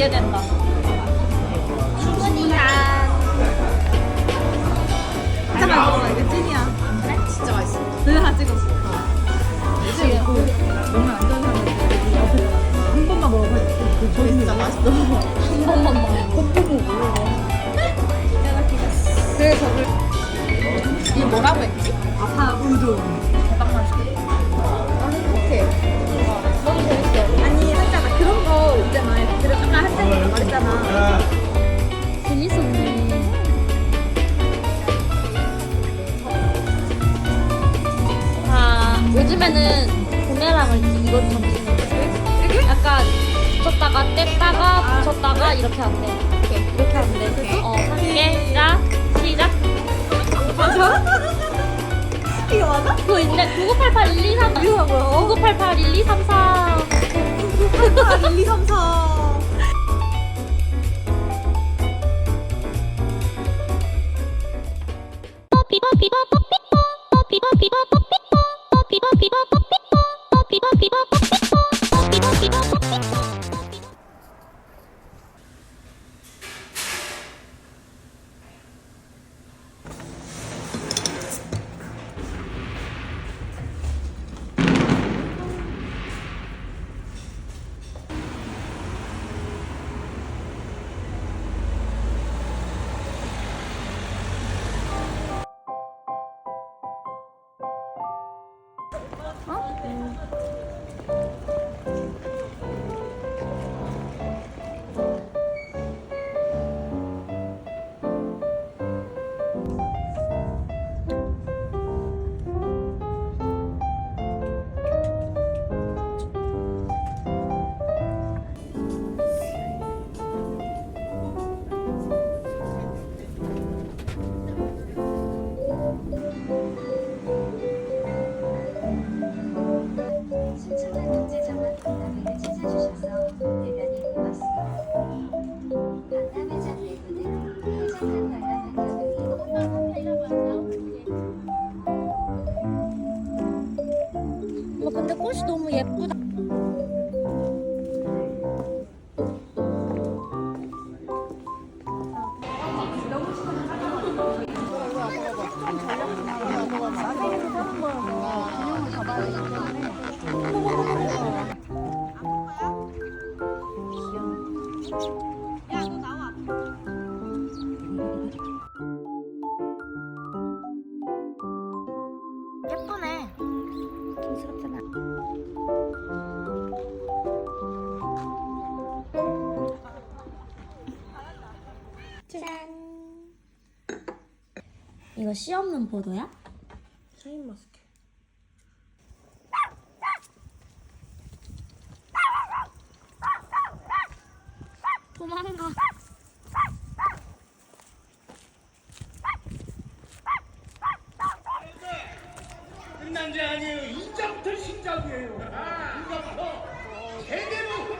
기대된다. 충분히야. 잠깐만 먹어 이게 찐이야. 그래? 진짜 맛있어. 내가 다 찍었어. 이제 먹고 몸을 안 좋은 사람들 옆에 한 번만 먹어봐. 그 저기 진짜 맛있어. 한 번만 먹어. 그래 저걸 이 뭐라고 했지? 아파 운동. 아, 요즘에는 부메랑을 이걸 던지는 거지. 이렇게? 약간 붙였다가 뗐다가 붙였다가 이렇게 한대. 이렇게, 이렇게 한대. 어, 한 개, 시작, 시작. 맞아? 이거 맞아? 그거 있네. 9988 1 2 3 4 이거 뭐야? 9988 1 2 3 4 people. 꽃이 너무 예쁘다. 예쁘네. 킹스럽잖아. 짠. 이거 씨 없는 포도야? 샤인 마스크. 도망가. 게 아니에요. 이제부터 시작이에요. 이제부터 제대로